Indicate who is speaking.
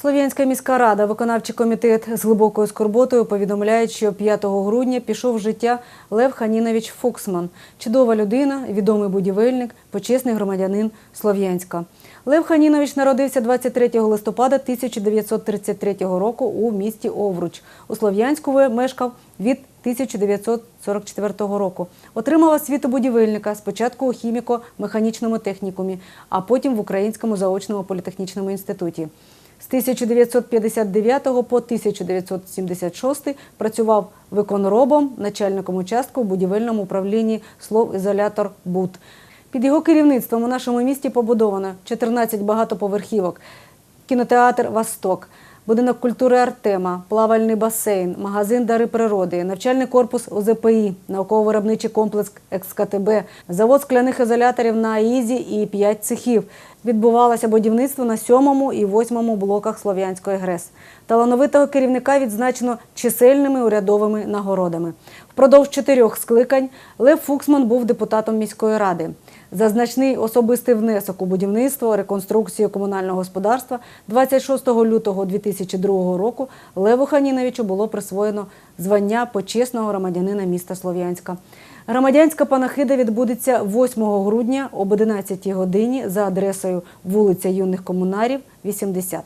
Speaker 1: Слов'янська міська рада, виконавчий комітет з глибокою скорботою повідомляють, що 5 грудня пішов з життя Лев Ханінович Фуксман. Чудова людина, відомий будівельник, почесний громадянин Слов'янська. Лев Ханінович народився 23 листопада 1933 року у місті Овруч. У Слов'янську мешкав від 1944 року. Отримав освіту будівельника спочатку у хіміко-механічному технікумі, а потім в Українському заочному політехнічному інституті. З 1959 по 1976 працював виконробом, начальником участку в будівельному управлінні «Словізолятор БУД». Під його керівництвом у нашому місті побудовано 14 багатоповерхівок, кінотеатр «Восток», будинок культури Артема, плавальний басейн, магазин Дари природи, навчальний корпус ОЗПІ, науково-виробничий комплекс ЕКСКТБ, завод скляних ізоляторів на АІЗі і 5 цехів. Відбувалося будівництво на сьомому і восьмому блоках Слов'янської ГРЕС. Талановитого керівника відзначено чисельними урядовими нагородами. Впродовж чотирьох скликань Лев Фуксман був депутатом міської ради. За значний особистий внесок у будівництво, реконструкцію комунального господарства 26 лютого 2002 року Леву Ханіновичу було присвоєно звання почесного громадянина міста Слов'янська. Громадянська панахида відбудеться 8 грудня об 11 годині за адресою вулиця Юних Комунарів, 80.